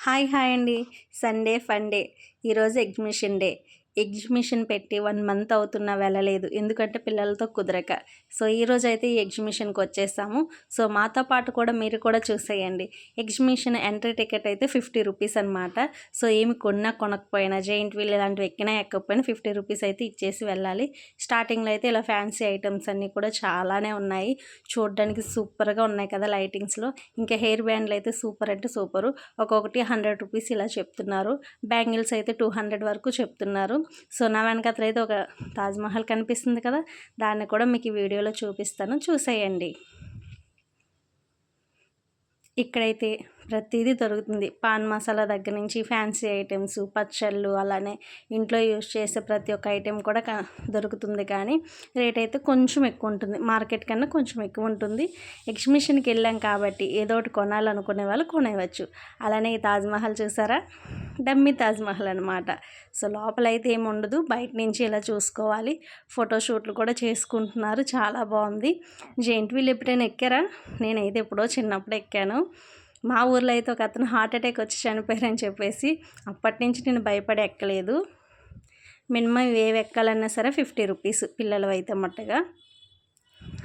Hi hi అండి. Sunday funday ఈరోజు exhibition day. Exhibition పెట్టి వన్ మంత్ అవుతున్నా వెళ్ళలేదు. ఎందుకంటే పిల్లలతో కుదరక. సో ఈరోజు అయితే ఈ ఎగ్జిబిషన్కి వచ్చేసాము. సో మాతో పాటు కూడా మీరు కూడా చూసేయండి. ఎగ్జిబిషన్ ఎంట్రీ టికెట్ అయితే ఫిఫ్టీ రూపీస్ అనమాట సో ఏమి కొన్నా కొనకపోయినా జైంట్ వీల్ ఇలాంటివి ఎక్కినా ఎక్కకపోయినా ఫిఫ్టీ రూపీస్ అయితే ఇచ్చేసి వెళ్ళాలి. స్టార్టింగ్లో అయితే ఇలా ఫ్యాన్సీ ఐటమ్స్ అన్నీ కూడా చాలానే ఉన్నాయి. చూడడానికి సూపర్గా ఉన్నాయి కదా లైటింగ్స్లో. ఇంకా హెయిర్ బ్యాండ్లు అయితే సూపర్ అంటే సూపరు. ఒక్కొక్కటి హండ్రెడ్ రూపీస్ ఇలా చెప్తున్నారు. బ్యాంగిల్స్ అయితే టూ హండ్రెడ్ వరకు చెప్తున్నారు. సో నా వెనకతలు అయితే ఒక తాజ్మహల్ కనిపిస్తుంది కదా దాన్ని కూడా మీకు వీడియోలో చూపిస్తాను. చూసేయండి. ఇక్కడైతే ప్రతిదీ దొరుకుతుంది. పాన్ మసాలా దగ్గర నుంచి ఫ్యాన్సీ ఐటమ్స్ పచ్చళ్ళు అలానే ఇంట్లో యూజ్ చేసే ప్రతి ఒక్క ఐటెం కూడా దొరుకుతుంది. కానీ రేట్ అయితే కొంచెం ఎక్కువ ఉంటుంది. మార్కెట్ కన్నా కొంచెం ఎక్కువ ఉంటుంది. ఎగ్జిబిషన్కి వెళ్ళాం కాబట్టి ఏదో ఒకటి కొనాలనుకునే వాళ్ళు కొనేవచ్చు అలానే ఈ తాజ్మహల్ చూసారా? డమ్మీ తాజ్మహల్ అనమాట సో లోపల అయితే ఏమి ఉండదు. బయట నుంచి ఇలా చూసుకోవాలి. ఫోటోషూట్లు కూడా చేసుకుంటున్నారు. చాలా బాగుంది. జెయింట్ వీల్ ఎప్పుడైనా ఎక్కారా? నేనైతే ఎప్పుడో చిన్నప్పుడు ఎక్కాను. మా ఊర్లో అయితే ఒక అతను హార్ట్ అటాక్ వచ్చి చనిపోయారని చెప్పేసి అప్పటి నుంచి నేను భయపడి ఎక్కలేదు. మినిమం ఏవి ఎక్కాలన్నా సరే ఫిఫ్టీ రూపీస్ పిల్లలు అయితే మట్టుగా.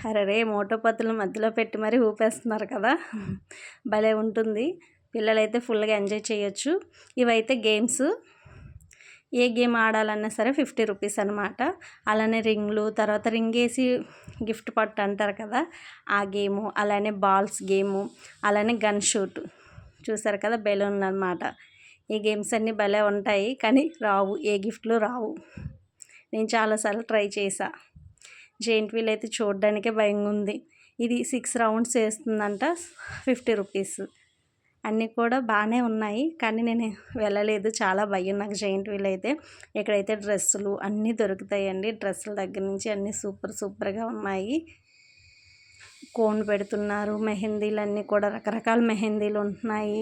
అరే మోటో పత్తులు మధ్యలో పెట్టి మరీ ఊపేస్తున్నారు కదా. భలే ఉంటుంది. పిల్లలైతే ఫుల్గా ఎంజాయ్ చేయొచ్చు. ఇవైతే గేమ్స్. ఏ గేమ్ ఆడాలన్నా సరే ఫిఫ్టీ రూపీస్ అనమాట అలానే రింగ్లు తర్వాత రింగ్ వేసి గిఫ్ట్ పట్టు అంటారు కదా ఆ గేము అలానే బాల్స్ గేము అలానే గన్ షూట్. చూసారు కదా బెలూన్ అనమాట ఈ గేమ్స్ అన్నీ భలే ఉంటాయి కానీ రావు ఏ గిఫ్ట్లు రావు. నేను చాలాసార్లు ట్రై చేశా. జెయింట్ వీల్ అయితే చూడడానికే భయంగా ఉంది ఇది సిక్స్ రౌండ్స్ వేస్తుందంట ఫిఫ్టీ రూపీస్. అన్నీ కూడా బాగానే ఉన్నాయి. కానీ నేను వెళ్ళలేదు. చాలా భయం నాకు జైంట్ వీల్ అయితే. ఇక్కడైతే డ్రెస్సులు అన్నీ దొరుకుతాయండి. డ్రెస్సుల దగ్గర నుంచి అన్నీ సూపర్ సూపర్గా ఉన్నాయి. కోన్ పెడుతున్నారు. మెహందీలు అన్నీ కూడా రకరకాల మెహందీలు ఉంటున్నాయి.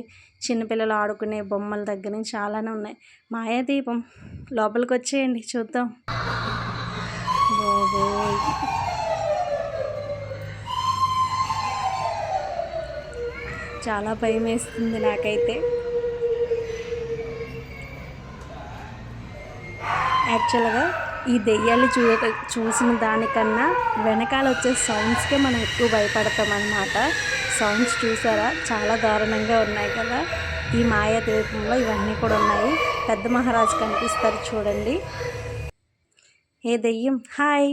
చిన్నపిల్లలు ఆడుకునే బొమ్మల దగ్గర నుంచి చాలానే ఉన్నాయి. మాయాదీపం లోపలికి వచ్చేయండి చూద్దాం చాలా భయం వేస్తుంది నాకైతే. యాక్చువల్గా ఈ దెయ్యాలు చూ చూసిన దానికన్నా వెనకాల వచ్చే సౌండ్స్కే మనం ఎక్కువ భయపడతాం అన్నమాట. సౌండ్స్ చూసారా? చాలా దారుణంగా ఉన్నాయి కదా. ఈ మాయా దీపంలో ఇవన్నీ కూడా ఉన్నాయి. పెద్ద మహారాజు కనిపిస్తారు చూడండి. ఏ దెయ్యం? హాయ్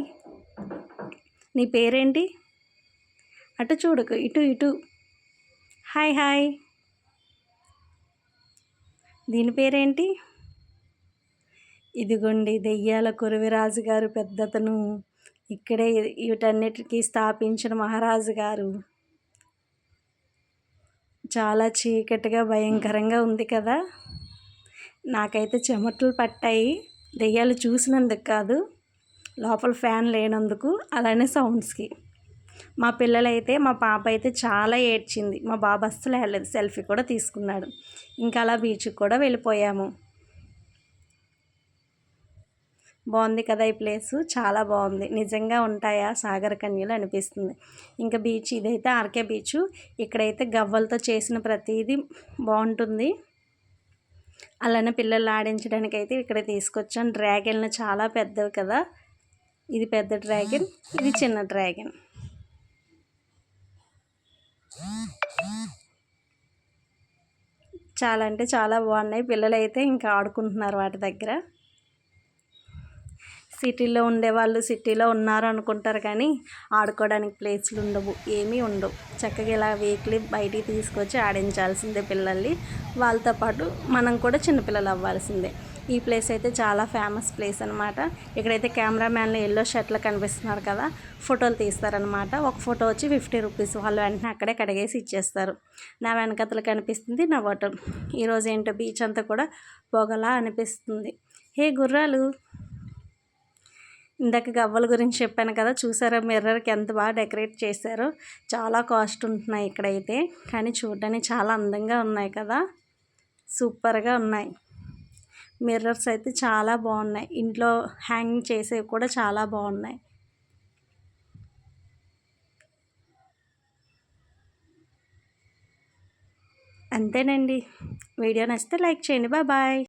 నీ పేరేంటి? అటు చూడకు ఇటు ఇటు. Hi hi. దీని పేరేంటి? ఇదిగోండి దెయ్యాల కురవిరాజు గారు పెద్దతను. ఇక్కడే వీటన్నిటికీ స్థాపించిన మహారాజు గారు. చాలా చీకటిగా భయంకరంగా ఉంది కదా? నాకైతే చెమటలు పట్టాయి. దెయ్యాలు చూసినందుకు కాదు లోపల ఫ్యాన్ లేనందుకు అలానే సౌండ్స్కి. మా పిల్లలైతే మా పాప అయితే చాలా ఏడ్చింది. మా బాబు అస్సలు వెళ్ళలేదు సెల్ఫీ కూడా తీసుకున్నాడు. ఇంకా అలా బీచ్కి కూడా వెళ్ళిపోయాము. బాగుంది కదా ఈ ప్లేసు? చాలా బాగుంది నిజంగా ఉంటాయా? సాగర కన్యలు అనిపిస్తుంది. ఇంకా బీచ్ ఇదైతే ఆర్కే బీచ్. ఇక్కడైతే గవ్వలతో చేసిన ప్రతిదీ బాగుంటుంది అలానే పిల్లలు ఆడించడానికి అయితే ఇక్కడ తీసుకొచ్చాను డ్రాగన్లు చాలా పెద్దవి కదా? ఇది పెద్ద డ్రాగన్ ఇది చిన్న డ్రాగన్. చాలా అంటే చాలా బాగున్నాయి. పిల్లలు అయితే ఇంకా ఆడుకుంటున్నారు వాటి దగ్గర. సిటీలో ఉండేవాళ్ళు సిటీలో ఉన్నారు అనుకుంటారు కానీ ఆడుకోవడానికి ప్లేస్లు ఉండవు ఏమీ ఉండవు. చక్కగా ఇలా వీక్లీ బయటికి తీసుకొచ్చి ఆడించాల్సిందే పిల్లల్ని. వాళ్ళతో పాటు మనం కూడా చిన్నపిల్లలు అవ్వాల్సిందే. ఈ ప్లేస్ అయితే చాలా ఫేమస్ ప్లేస్ అనమాట ఇక్కడైతే కెమెరామ్యాన్లు ఎల్లో షర్ట్లు కనిపిస్తున్నారు కదా ఫోటోలు తీస్తారనమాట ఒక ఫోటో వచ్చి ఫిఫ్టీ రూపీస్ వాళ్ళు వెంటనే అక్కడే కడిగేసి ఇచ్చేస్తారు. నా వెనకతలు కనిపిస్తుంది నా హోటల్ ఈరోజు ఏంటో బీచ్ అంతా కూడా పొగలా అనిపిస్తుంది. హే గుర్రాలు! ఇందాక గవ్వల గురించి చెప్పాను కదా చూసారా మిర్రర్కి ఎంత బాగా డెకరేట్ చేశారో? చాలా కాస్ట్ ఉంటున్నాయి ఇక్కడైతే. కానీ చూడడానికి చాలా అందంగా ఉన్నాయి కదా. సూపర్గా ఉన్నాయి. మిర్రర్స్ అయితే చాలా బాగున్నాయి. ఇంట్లో హ్యాంగ్ చేసేవి కూడా చాలా బాగున్నాయి. అంతేనండి. వీడియో నచ్చితే లైక్ చేయండి. బాయ్